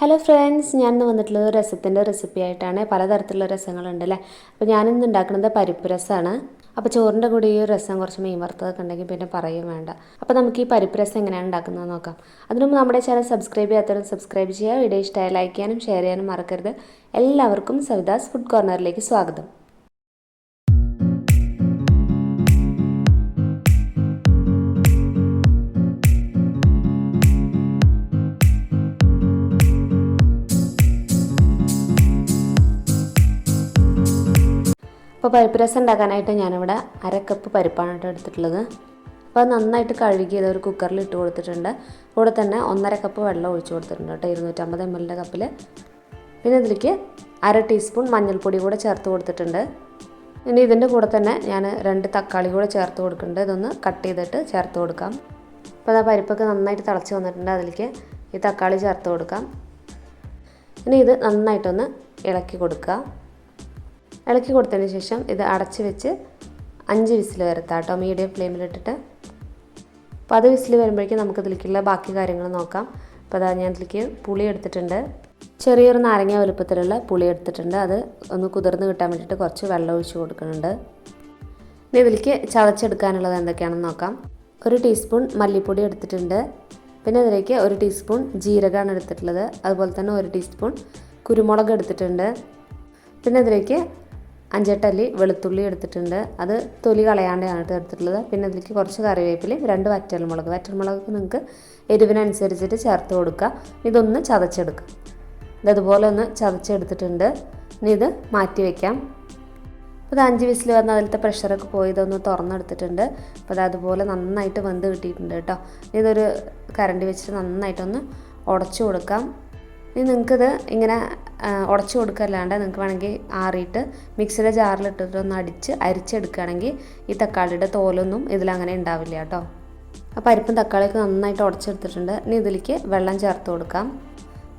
Hello friends ഞാൻ ഇന്ന് വന്നിട്ടുള്ളത് രസത്തിന്റെ റെസിപ്പി ആയിട്ടാണ്. പലതരത്തിലുള്ള രസങ്ങളുണ്ട് അല്ലേ? അപ്പോൾ ഞാനിന്ന് ഉണ്ടാക്കുന്നത് പരിപ്പ് രസമാണ് അപ്പോൾ ചോറിന്റെ കൂടെ ഈ രസം കുറച്ച് മീൻ വറുത്തതൊക്കെ ഉണ്ടെങ്കിൽ പിന്നെ പറയും വേണ്ട. അപ്പോൾ നമുക്ക് ഈ പരിപ്പ് രസം എങ്ങനെയാണ് ഉണ്ടാക്കുന്നത് നോക്കാം. അതിനുമുമ്പ് നമ്മുടെ ചാനൽ സബ്സ്ക്രൈബ് ചെയ്യാത്തവരും സബ്സ്ക്രൈബ് ചെയ്യുക. വീഡിയോ ഇഷ്ടമായി ലൈക്ക് ചെയ്യാനും ഷെയർ ചെയ്യാനും മറക്കരുത്. എല്ലാവർക്കും സവിതാസ് ഫുഡ് കോർണറിലേക്ക് സ്വാഗതം. അപ്പോൾ പരിപ്പ് രസം ഉണ്ടാക്കാനായിട്ട് ഞാനിവിടെ അര കപ്പ് പരിപ്പാണ് കേട്ടോ എടുത്തിട്ടുള്ളത്. അപ്പോൾ അത് നന്നായിട്ട് കഴുകി ഒരു കുക്കറിൽ ഇട്ട് കൊടുത്തിട്ടുണ്ട്. കൂടെ തന്നെ ഒന്നര കപ്പ് വെള്ളം ഒഴിച്ചു കൊടുത്തിട്ടുണ്ട് കേട്ടോ ഇരുന്നൂറ്റമ്പത് എം എല്ലിന്റെ കപ്പിൽ പിന്നെ ഇതിലേക്ക് അര ടീസ്പൂൺ മഞ്ഞൾപ്പൊടി കൂടെ ചേർത്ത് കൊടുത്തിട്ടുണ്ട്. ഇനി ഇതിന്റെ കൂടെ തന്നെ ഞാൻ രണ്ട് തക്കാളി കൂടെ ചേർത്ത് കൊടുക്കുന്നുണ്ട്. ഇതൊന്ന് കട്ട് ചെയ്തിട്ട് ചേർത്ത് കൊടുക്കാം. അപ്പോൾ ആ പരിപ്പൊക്കെ നന്നായിട്ട് തിളച്ച് വന്നിട്ടുണ്ട്. അതിലേക്ക് ഈ തക്കാളി ചേർത്ത് കൊടുക്കാം. ഇനി ഇത് നന്നായിട്ടൊന്ന് ഇളക്കി കൊടുക്കുക. ഇളക്കി കൊടുത്തതിന് ശേഷം ഇത് അടച്ച് വെച്ച് അഞ്ച് വിസിൽ വരുത്താം കേട്ടോ. മീഡിയം ഫ്ലെയിമിലിട്ടിട്ട് അപ്പോൾ അത് വിസിൽ വരുമ്പോഴേക്കും നമുക്ക് ഇതിലേക്കുള്ള ബാക്കി കാര്യങ്ങൾ നോക്കാം. അപ്പോൾ അതാ ഞാൻ ഇതിലേക്ക് പുളി എടുത്തിട്ടുണ്ട്. ചെറിയൊരു നാരങ്ങ വലുപ്പത്തിലുള്ള പുളി എടുത്തിട്ടുണ്ട്. അത് ഒന്ന് കുതിർന്ന് കിട്ടാൻ വേണ്ടിയിട്ട് കുറച്ച് വെള്ളം ഒഴിച്ച് കൊടുക്കുന്നുണ്ട്. ഇനി ഇതിലേക്ക് ചതച്ചെടുക്കാനുള്ളത് എന്തൊക്കെയാണെന്ന് നോക്കാം. ഒരു ടീസ്പൂൺ മല്ലിപ്പൊടി എടുത്തിട്ടുണ്ട്. പിന്നെ അതിലേക്ക് ഒരു ടീസ്പൂൺ ജീരകമാണ് എടുത്തിട്ടുള്ളത്. അതുപോലെ തന്നെ ഒരു ടീസ്പൂൺ കുരുമുളക് എടുത്തിട്ടുണ്ട്. പിന്നെ അതിലേക്ക് അഞ്ചെട്ടല്ലി വെളുത്തുള്ളി എടുത്തിട്ടുണ്ട്. അത് തൊലി കളയാണ്ടാണ് എടുത്തിട്ടുള്ളത്. പിന്നെ അതിലേക്ക് കുറച്ച് കറിവേപ്പിലയും രണ്ട് വറ്റൽമുളക്. വറ്റൽമുളക് നിങ്ങൾക്ക് എരിവിനനുസരിച്ചിട്ട് ചേർത്ത് കൊടുക്കുക ഇതൊന്ന് ചതച്ചെടുക്കുക ഇതതുപോലെ ഒന്ന് ചതച്ചെടുത്തിട്ടുണ്ട്. ഇനി ഇത് മാറ്റി വയ്ക്കാം അപ്പോൾ ഇത് അഞ്ച് വിസിൽ വന്ന് അതിലത്തെ പ്രഷറൊക്കെ പോയി ഇതൊന്ന് തുറന്നെടുത്തിട്ടുണ്ട്. അപ്പോൾ അത് അതുപോലെ നന്നായിട്ട് വെന്ത് കിട്ടിയിട്ടുണ്ട് കേട്ടോ. ഇതൊരു കരണ്ടി വെച്ചിട്ട് നന്നായിട്ടൊന്ന് ഉടച്ചു കൊടുക്കാം. ഇനി നിങ്ങൾക്കിത് ഇങ്ങനെ ഉടച്ചു കൊടുക്കല്ലാണ്ട് നിങ്ങൾക്ക് വേണമെങ്കിൽ ആറിയിട്ട് മിക്സിയുടെ ജാറിലിട്ടിട്ട് ഒന്ന് അടിച്ച് അരിച്ചെടുക്കുകയാണെങ്കിൽ ഈ തക്കാളിയുടെ തോലൊന്നും ഇതിലങ്ങനെ ഉണ്ടാവില്ല കേട്ടോ. അപ്പോൾ പരിപ്പും തക്കാളിയൊക്കെ നന്നായിട്ട് ഉടച്ചെടുത്തിട്ടുണ്ട്. ഇനി ഇതിലേക്ക് വെള്ളം ചേർത്ത് കൊടുക്കാം.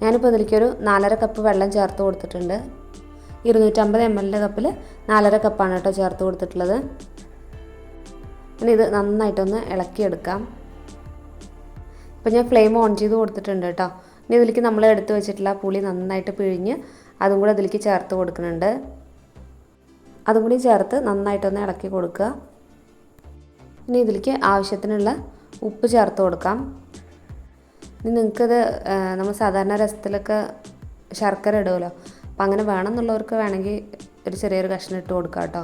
ഞാനിപ്പോൾ ഇതിലേക്ക് ഒരു നാലര കപ്പ് വെള്ളം ചേർത്ത് കൊടുത്തിട്ടുണ്ട്. ഇരുന്നൂറ്റമ്പത് എം എല്ലിന്റെ കപ്പിൽ നാലര കപ്പാണ് കേട്ടോ ചേർത്ത് കൊടുത്തിട്ടുള്ളത്. ഇനി ഇത് നന്നായിട്ടൊന്ന് ഇളക്കിയെടുക്കാം. അപ്പോൾ ഞാൻ ഫ്ലെയിം ഓൺ ചെയ്ത് കൊടുത്തിട്ടുണ്ട് കേട്ടോ. ഇനി ഇതിലേക്ക് നമ്മൾ എടുത്തു വെച്ചിട്ടുള്ള പുളി നന്നായിട്ട് പിഴിഞ്ഞ് അതും കൂടെ ഇതിലേക്ക് ചേർത്ത് കൊടുക്കുന്നുണ്ട്. അതും കൂടി ചേർത്ത് നന്നായിട്ടൊന്ന് ഇളക്കി കൊടുക്കുക. ഇനി ഇതിലേക്ക് ആവശ്യത്തിനുള്ള ഉപ്പ് ചേർത്ത് കൊടുക്കാം. ഇനി നിങ്ങൾക്കത് നമ്മൾ സാധാരണ രസത്തിലൊക്കെ ശർക്കര ഇടുമല്ലോ അപ്പം അങ്ങനെ വേണമെന്നുള്ളവർക്ക് വേണമെങ്കിൽ ഒരു ചെറിയൊരു കഷ്ണം ഇട്ട് കൊടുക്കാം കേട്ടോ.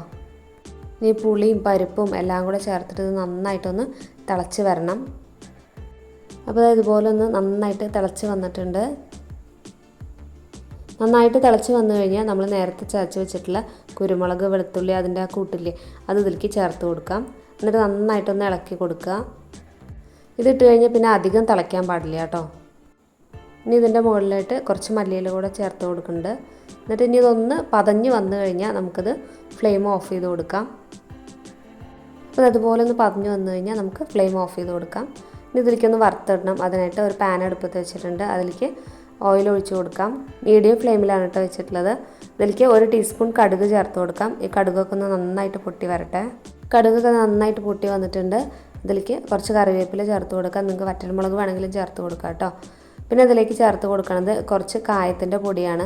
ഇനി പുളിയും പരിപ്പും എല്ലാം കൂടെ ചേർത്തിട്ട് ഇത് നന്നായിട്ടൊന്ന് തിളച്ച് വരണം. അപ്പോൾ ഇതുപോലെ ഒന്ന് നന്നായിട്ട് തിളച്ച് വന്നിട്ടുണ്ട്. നന്നായിട്ട് തിളച്ച് വന്നു കഴിഞ്ഞാൽ നമ്മൾ നേരത്തെ ചതച്ച് വെച്ചിട്ടുള്ള കുരുമുളക് വെളുത്തുള്ളി അതിന്റെ ആ കൂട്ടില്ലേ അത് ഇതിലേക്ക് ചേർത്ത് കൊടുക്കാം. എന്നിട്ട് നന്നായിട്ടൊന്ന് ഇളക്കി കൊടുക്കുക. ഇതിട്ട് കഴിഞ്ഞാൽ പിന്നെ അധികം തിളയ്ക്കാൻ പാടില്ല കേട്ടോ. ഇനി ഇതിന്റെ മുകളിലായിട്ട് കുറച്ച് മല്ലിയില കൂടെ ചേർത്ത് കൊടുക്കുന്നുണ്ട്. എന്നിട്ട് ഇനി ഇതൊന്ന് പതഞ്ഞ് വന്നു കഴിഞ്ഞാൽ നമുക്കത് ഫ്ലെയിം ഓഫ് ചെയ്ത് കൊടുക്കാം. അപ്പോൾ അതുപോലെ ഒന്ന് പതഞ്ഞ് വന്നു കഴിഞ്ഞാൽ നമുക്ക് ഫ്ലെയിം ഓഫ് ചെയ്ത് കൊടുക്കാം. ഇതിലേക്കൊന്ന് വറുത്തിടണം. അതിനായിട്ട് ഒരു പാൻ അടുപ്പത്ത് വെച്ചിട്ടുണ്ട്. അതിലേക്ക് ഓയിൽ ഒഴിച്ച് കൊടുക്കാം. മീഡിയം ഫ്ലെയിമിലാണ് കേട്ടോ വെച്ചിട്ടുള്ളത്. ഇതിലേക്ക് ഒരു ടീസ്പൂൺ കടുക് ചേർത്ത് കൊടുക്കാം. ഈ കടുകൊക്കെ ഒന്ന് നന്നായിട്ട് പൊട്ടി വരട്ടെ. കടുകൊക്കെ നന്നായിട്ട് പൊട്ടി വന്നിട്ടുണ്ട്. ഇതിലേക്ക് കുറച്ച് കറിവേപ്പില ചേർത്ത് കൊടുക്കാം. നിങ്ങൾക്ക് വറ്റൽമുളക് വേണമെങ്കിലും ചേർത്ത് കൊടുക്കാം കേട്ടോ. പിന്നെ ഇതിലേക്ക് ചേർത്ത് കൊടുക്കുന്നത് കുറച്ച് കായത്തിന്റെ പൊടിയാണ്.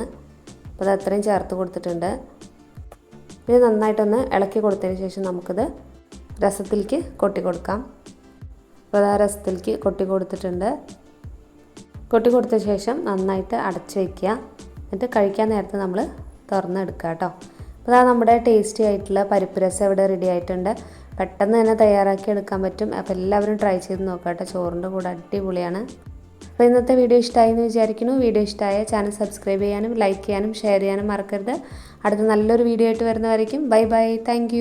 അപ്പോൾ അത് അത്രയും ചേർത്ത് കൊടുത്തിട്ടുണ്ട്. പിന്നെ നന്നായിട്ടൊന്ന് ഇളക്കി കൊടുത്തതിന് ശേഷം നമുക്കിത് രസത്തിലേക്ക് കൊട്ടി കൊടുക്കാം. അപ്പോൾ ആ രസത്തിലേക്ക് കൊട്ടി കൊടുത്തിട്ടുണ്ട്. കൊട്ടി കൊടുത്ത ശേഷം നന്നായിട്ട് അടച്ച് വയ്ക്കുക എന്നിട്ട് കഴിക്കാൻ നേരത്ത് നമ്മൾ തുറന്നെടുക്കുക കേട്ടോ. അപ്പോൾ അതാ നമ്മുടെ ടേസ്റ്റി ആയിട്ടുള്ള പരിപ്പ് രസം ഇവിടെ റെഡി ആയിട്ടുണ്ട്. പെട്ടെന്ന് തന്നെ തയ്യാറാക്കി എടുക്കാൻ പറ്റും. അപ്പോൾ എല്ലാവരും ട്രൈ ചെയ്ത് നോക്കാം കേട്ടോ. ചോറിന്റെ കൂടെ അടിപൊളിയാണ്. അപ്പോൾ ഇന്നത്തെ വീഡിയോ ഇഷ്ടമായി എന്ന് വിചാരിക്കുന്നു. വീഡിയോ ഇഷ്ടമായ ചാനൽ സബ്സ്ക്രൈബ് ചെയ്യാനും ലൈക്ക് ചെയ്യാനും ഷെയർ ചെയ്യാനും മറക്കരുത്. അടുത്ത നല്ലൊരു വീഡിയോ ആയിട്ട് വരുന്നവരേക്കും ബൈ ബൈ താങ്ക്